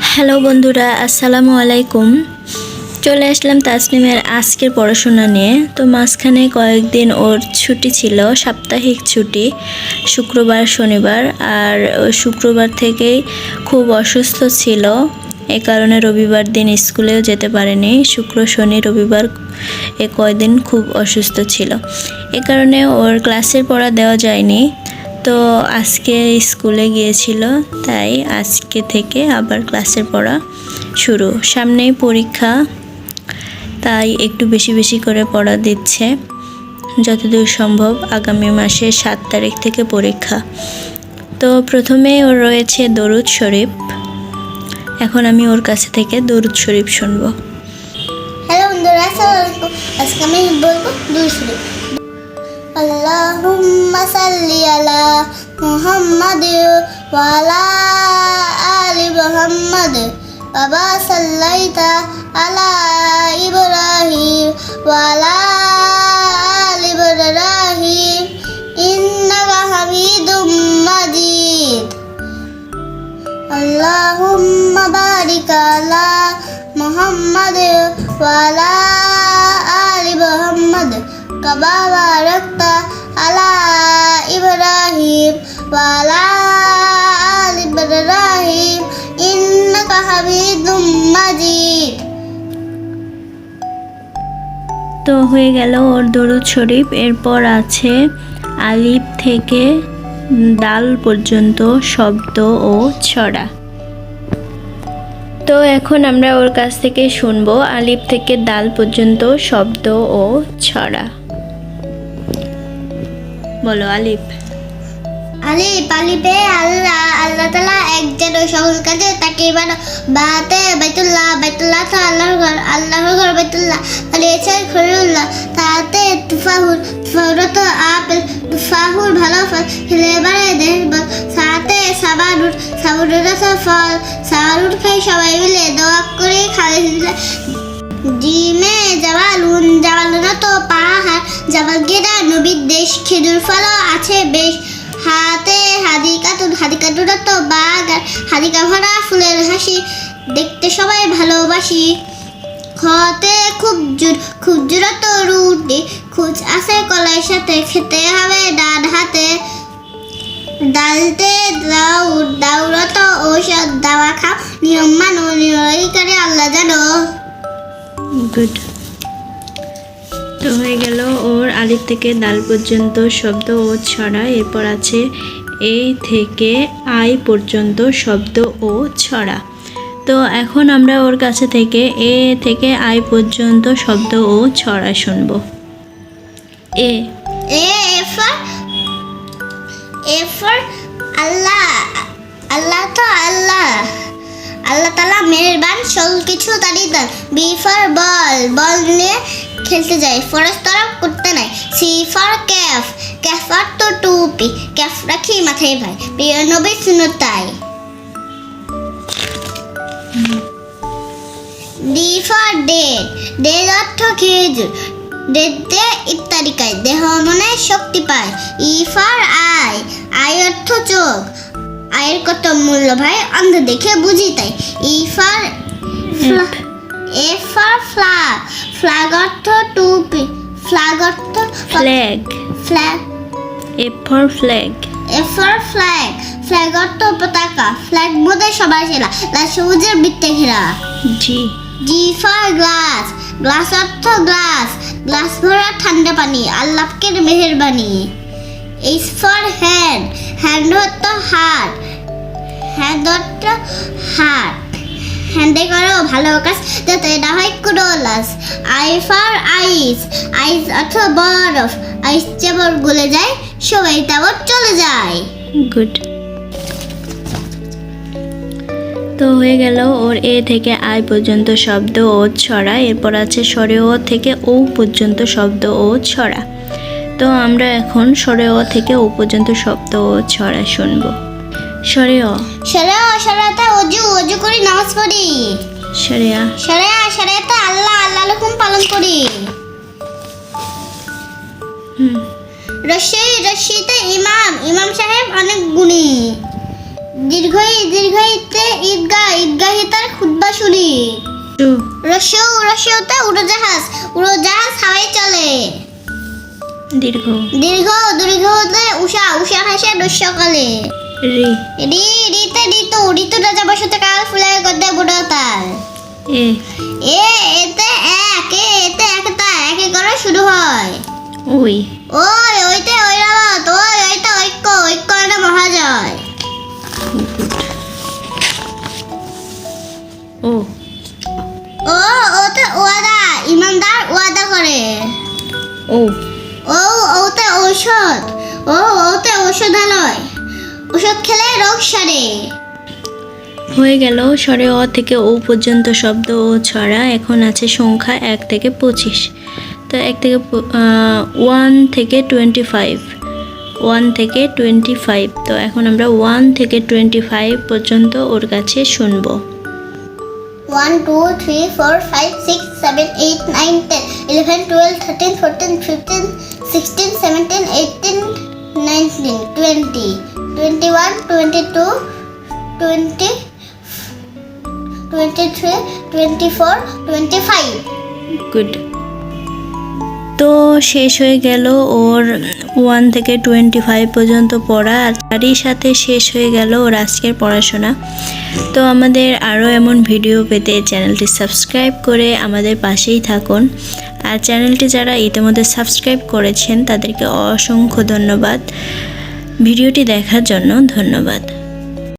Hello বন্ধুরা, আসসালামু আলাইকুম। চলে আসলাম তাসনিমের আজকের পড়াশোনা নিয়ে। তো মাঝখানে কয়েকদিন ওর ছুটি ছিল, সাপ্তাহিক ছুটি, শুক্রবার, শনিবার। আর শুক্রবার থেকেই খুব অসুস্থ ছিল। এ কারণে রবিবার দিন স্কুলেও যেতে পারেনি। শুক্র, শনি, রবিবার এ কয়দিন খুব অসুস্থ ছিল। এ কারণে ওর ক্লাসের পড়া দেওয়া যায়নি। তো আজকে স্কুলে গিয়েছিল, তাই আজকে থেকে আবার ক্লাসের পড়া শুরু। সামনেই পরীক্ষা, তাই একটু বেশি বেশি করে পড়া দিচ্ছে। যতদূর সম্ভব আগামী মাসের সাত তারিখ থেকে পরীক্ষা। তো প্রথমেই ওর রয়েছে দরুদ শরীফ। এখন আমি ওর কাছে থেকে দরুদ শরীফ শুনব। হ্যালো বন্ধুরা আজকে আমি বলব দুই শরীফ। আল্লাহুম্মা সাল্লি আলা মুহাম্মাদ ওয়া আলা আলি মুহাম্মাদ বাবা সাল্লাইতা আলা ইব্রাহিম ওয়া আলা আলি ইব্রাহিম ইন্নাকা হামিদুম মাজিদ আল্লাহুম্মা বারিক আলা মুহাম্মাদ ওয়া كما باركت على إبراهيم وعلى آل إبراهيم إنك حميد مجيد তো হয়ে গেল ওর দরুদ শরীফ এরপর আছে আলিফ থেকে ডাল পর্যন্ত শব্দ ও ছড়া তো এখন আমরা ওর কাছ থেকে শুনবো আলিফ থেকে ডাল পর্যন্ত শব্দ ও ছড়া বলো, আলিফ। আলিফ, আলিফে আল্লাহ আল্লাহ তালা একজন সকল কাজে তাকে এবার বাতে বাইতুল্লাহ বাইতুল্লাহ আল্লাহর ঘর আল্লাহর ঘর বাইতুল্লাহ। পালিয়েছে খরিউল্লাহ তাতে তুফাহুর তো আপেল তুফাহুর ভালো ফল, খেলে এবারে দেখব সাথে সাবারুর ফল সাবারুর খাই সবাই মিলে দোয়া করে খাওয়াই জিমে জাবালুন জাবালুন তো পাহাড়। জাবাল গেদা নবীর দেশ, খেজুর ফলও আছে বেশ। হাতে হাদিকাতুন হাদিকাতুন তো বাগান হাদিকা ভরা ফুলের হাসি, দেখতে সবাই ভালোবাসি। খতে খুব জোর খুব জোর তো রুটি। খুচ আছে কলাইয়ের সাথে, খেতে হবে ডান হাতে। ডালতে দাউর, দাউরত ঔষধ দাওয়া খাও। নিয়ম মানো, নিয়ম করে আল্লাহ জানো। গুড তো হয়ে গেল ওর আলিফ থেকে দাল পর্যন্ত শব্দ ও ছড়া। এরপর আছে এ থেকে আই পর্যন্ত শব্দ ও ছড়া। তো এখন আমরা ওর কাছে থেকে এ থেকে আই পর্যন্ত শব্দ ও ছড়া শুনব। এ। A for A for আল্লাহ আল্লাহ তো আল্লাহ। আল্লাহ তালা মেহরবান সব কিছু তারই দান। বি ফর বল বল নিয়ে খেলতে যাই ফরেস্ট তরফ করতে নাই C for cap cap for তো টুপি। ক্যাফ রাখি মাথায় ভাই। প্রিয় নবী, শুনো তাই। ডি ফর ডেট ডেট অর্থ খেজুর। ডেটে ইত্যাদি খায়। দেহ মনে শক্তি পায়। ই ফর আই আই অর্থ চোখ। আয়ের কত মূল্য ভাই? অন্ধ দেখে বুঝি তাই। E for A for flag flag অর্থ টুপি ফ্ল্যাগ অর্থ flag flag A for flag A for flag flag অর্থ পতাকা। ফ্ল্যাগ বোধহয় সবার সেরা লাল সবুজের বৃত্তে ঘেরা। G G for glass glass অর্থ গ্লাস গ্লাস ভরা ঠান্ডা পানি। আল্লাহকে মেহেরবানি। এইচ ফর হ্যান্ড হ্যান্ড অর্থ হাত। হ্যান্ড অর্থ হাত। হ্যান্ডে করো, ভালো কাজ। যাতে না হয় কোনো লাস আই ফর আইস। আইস অর্থ বরফ। আইস যেমন গলে যায়, সবাই তেমন চলে যায়। গুড। তো হয়ে গেল ওর এ থেকে আই পর্যন্ত শব্দ ও ছড়া। এরপর আছে সরে ও থেকে ও পর্যন্ত শব্দ ও ছড়া। তো আমরা এখন সরে ও থেকে ও পর্যন্ত শব্দ ও ছড়া শুনব। সরে অ সেরা সেরাতে অজু অজু করি নামাজ পড়ি। সরেয়া। সেরা সেরাতে আল্লাহ আল্লাহ হুকুম পালন করি। হুম। রশি রশিতে ইমাম ইমাম সাহেব অনেক গুণী। দীর্ঘই দীর্ঘইতে ঈদগাহ ঈদগাহে তার খুদ্া শুনি। রস্যৌ রস্যৌতে উড়োজাহাজ উড়োজাহাজ হাওয়াই চলে। দীর্ঘ। দীর্ঘ দীর্ঘতে উষা উষা হাসে দস্যকালে রি। রি রিতে ঋতু ঋতু রাজা বসতে কাল ফুলে গদ্দে বুড়ো তার এ। এ এতে এক এ এতে একটা একে করে শুরু হয়। ওই। ওই ওইতে ঐরাবত ওই ওইতে ঐক্য ঐক্য এটা মহাজয়। ও। ও ওতে ওয়াদা ইমানদার ওয়াদা করে। ও। ঔষধ। ও ওতে ঔষধালয়। ওষুধ খেলে রোগ সারে। হয়ে গেল স্বরে অ থেকে ও পর্যন্ত শব্দ ও ছড়া এখন আছে সংখ্যা এক থেকে পঁচিশ। তো এক থেকে ওয়ান থেকে টোয়েন্টি ফাইভ ওয়ান থেকে টোয়েন্টি ফাইভ তো এখন আমরা ওয়ান থেকে টোয়েন্টি ফাইভ পর্যন্ত ওর কাছে শুনব। One two three four five six seven eight nine ten eleven twelve thirteen fourteen fifteen sixteen seventeen eighteen nineteen twenty twenty one twenty two twenty twenty three twenty four twenty five good তো শেষ হয়ে গেল ওর one থেকে twenty five পর্যন্ত পড়া। আর তারই সাথে শেষ হয়ে গেল ওর আজকের পড়াশোনা। তো আমাদের আরও এমন ভিডিও পেতে চ্যানেলটি সাবস্ক্রাইব করে আমাদের পাশেই থাকুন। আর চ্যানেলটি যারা ইতিমধ্যে সাবস্ক্রাইব করেছেন, তাদেরকে অসংখ্য ধন্যবাদ। ভিডিওটি দেখার জন্য ধন্যবাদ।